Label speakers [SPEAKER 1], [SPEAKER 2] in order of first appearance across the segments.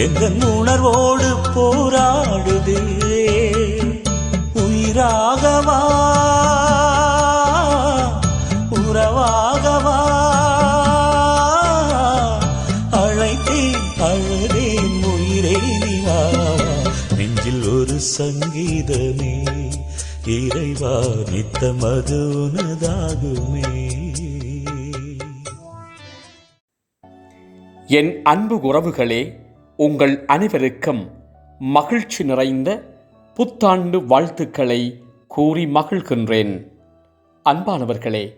[SPEAKER 1] எந்த உணர்வோடு போராடுதே? உயிராகவா? உறவாகவா? அழைத்தேன் அழுதேன் உயிரே நிவாவா நெஞ்சில் ஒரு சங்கீதமே இறைவா நித்த மதுனதாகுமே
[SPEAKER 2] என் அன்பு உறவுகளே உங்கள் அனைவருக்கும் மகிழ்ச்சி நிறைந்த புத்தாண்டு வாழ்த்துக்களை கூறி மகிழ்கின்றேன். அன்பானவர்களே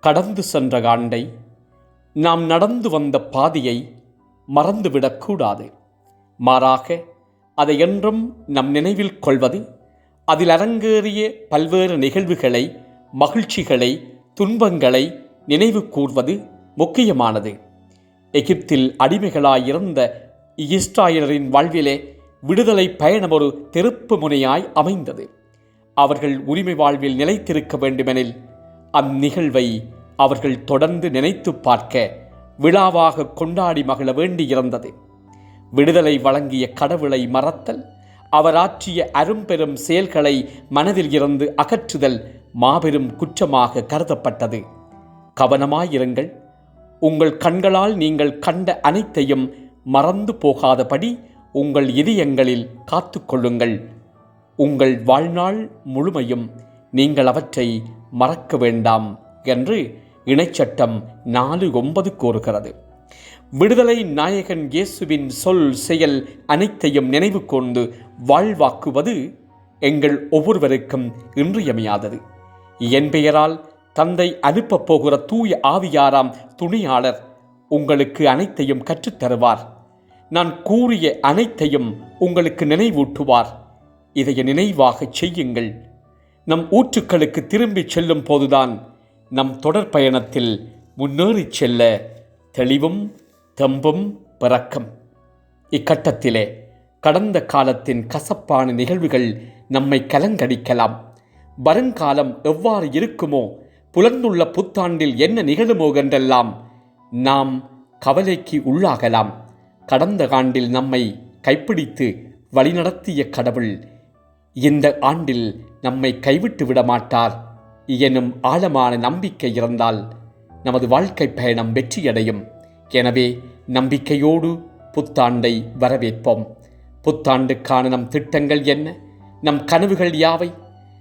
[SPEAKER 2] கடந்து சென்ற ஆண்டை நாம் நடந்து வந்த பாதையை மறந்துவிடக்கூடாது மாறாக அதை என்றும் நம் நினைவில் கொள்வது அதில் அரங்கேறிய பல்வேறு நிகழ்வுகளை மகிழ்ச்சிகளை துன்பங்களை நினைவு கூர்வது முக்கியமானது. எகிப்தில் அடிமைகளாயிருந்த இஸ்ராயலரின் வாழ்விலே விடுதலை பயணம் ஒரு திருப்பு முனையாய் அமைந்தது. அவர்கள் உரிமை வாழ்வில் நிலைத்திருக்க வேண்டுமெனில் அந்நிகழ்வை அவர்கள் தொடர்ந்து நினைத்து பார்க்க விழாவாக கொண்டாடி மகிழ வேண்டியிருந்தது. விடுதலை வழங்கிய கடவுளை மறத்தல் அவர் ஆற்றிய அரும்பெரும் செயல்களை மனதில் இருந்து அகற்றுதல் மாபெரும் குற்றமாக கருதப்பட்டது. கவனமாயிருங்கள். உங்கள் கண்களால் நீங்கள் கண்ட அனைத்தையும் மறந்து போகாதபடி உங்கள் இதயங்களில் காத்துக்கொள்ளுங்கள் உங்கள் வாழ்நாள் முழுமையும் நீங்கள் அவற்றை மறக்க வேண்டாம் என்று இணைச்சட்டம் நாலு ஒன்பது கூறுகிறது. விடுதலை நாயகன் இயேசுவின் சொல் செயல் அனைத்தையும் நினைவு கொண்டு வாழ்வாக்குவது எங்கள் ஒவ்வொருவருக்கும் இன்றியமையாதது. என் பெயரால் தந்தை அனுப்பப் போகிற தூய ஆவியாராம் துணையாளர் உங்களுக்கு அனைத்தையும் கற்றுத்தருவார். நான் கூறிய அனைத்தையும் உங்களுக்கு நினைவூட்டுவார். இதைய நினைவாகச் செய்யுங்கள். நம் ஊற்றுக்களுக்கு திரும்பிச் செல்லும் போதுதான் நம் தொடர் பயணத்தில் முன்னேறிச் செல்ல தெளிவும் தெம்பும் பிறக்கும். இக்கட்டத்திலே கடந்த காலத்தின் கசப்பான நிகழ்வுகள் நம்மை கலங்கடிக்கலாம். வருங்காலம் எவ்வாறு இருக்குமோ புலர்ந்துள்ள புத்தாண்டில் என்ன நிகழுமோ என்றெல்லாம் நாம் கவலைக்கு உள்ளாகலாம். கடந்த ஆண்டில் நம்மை கைப்பிடித்து வழிநடத்திய கடவுள் இந்த ஆண்டில் நம்மை கைவிட்டு விட மாட்டார். எனும் ஆழமான நம்பிக்கை இருந்தால் நமது வாழ்க்கை பயணம் வெற்றியடையும். எனவே நம்பிக்கையோடு புத்தாண்டை வரவேற்போம். புத்தாண்டுக்கான நம் திட்டங்கள் என்ன? நம் கனவுகள் யாவை?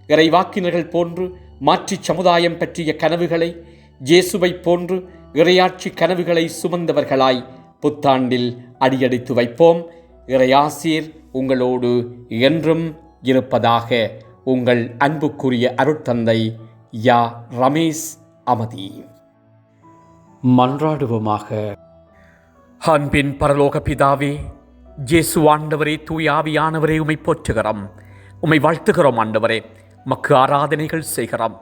[SPEAKER 2] இறைவாக்கினர்கள் போன்று மாற்றி சமுதாயம் பற்றிய கனவுகளை இயேசுவை போன்று இறையாட்சி கனவுகளை சுமந்தவர்களாய் புத்தாண்டில் அடியெடுத்து வைப்போம். இறையாசீர் உங்களோடு என்றும் இருப்பதாக உங்கள் அன்புக்குரிய அருட்தந்தை யா ரமேஷ் அமதி மன்றாடுவோமாக. அன்பின் பரலோக பிதாவே ஜேசு ஆண்டவரே தூயாவியானவரே உமை போற்றுகிறோம். உமை வாழ்த்துகிறோம் ஆண்டவரே. மக்கு ஆராதனைகள் செய்கிறோம்.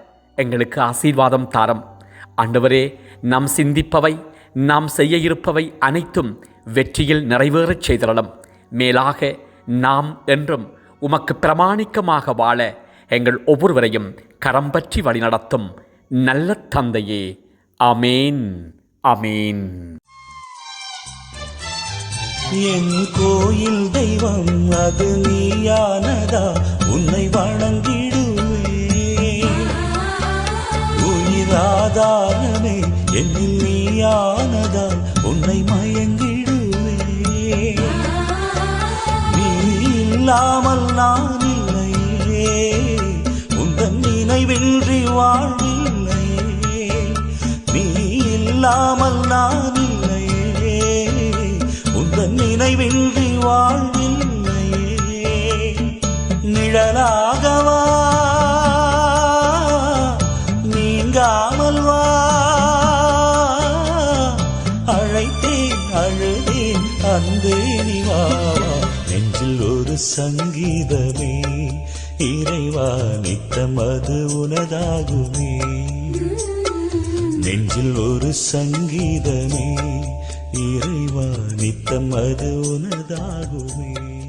[SPEAKER 2] எங்களுக்கு ஆசீர்வாதம் தாரம். ஆண்டவரே நாம் சிந்திப்பவை நாம் செய்ய இருப்பவை அனைத்தும் வெற்றியில் நிறைவேறச் செய்திடலாம் மேலாக நாம் என்றும் உமக்கு பிரமாணிக்கமாக வாழ எங்கள் ஒவ்வொருவரையும் கரம் பற்றி வழிநடத்தும் நல்ல தந்தையே. அமேன் அமேன்
[SPEAKER 1] என் கோயில் தெய்வம் அது நீயானதா? உன்னை வணங்கிடு உயிராதாரமே என்னில் நீயானதால் உன்னை மயங்கிடுவே நீ இல்லாமல் நான் இல்லையே உந்தன் நினைவின்றி வாழ்வில்லையே. நீ இல்லாமல் நான் இல்லையே உந்தன் நினைவின்றி வாழ்வில்லையே. நிழலாகவா அழுதேன் அன்பே நீ நெஞ்சில் ஒரு சங்கீதமே இறைவா நித்தம் அது உனதாகுமே. நெஞ்சில் ஒரு சங்கீதமே இறைவா நித்தம் அது உனதாகுமே.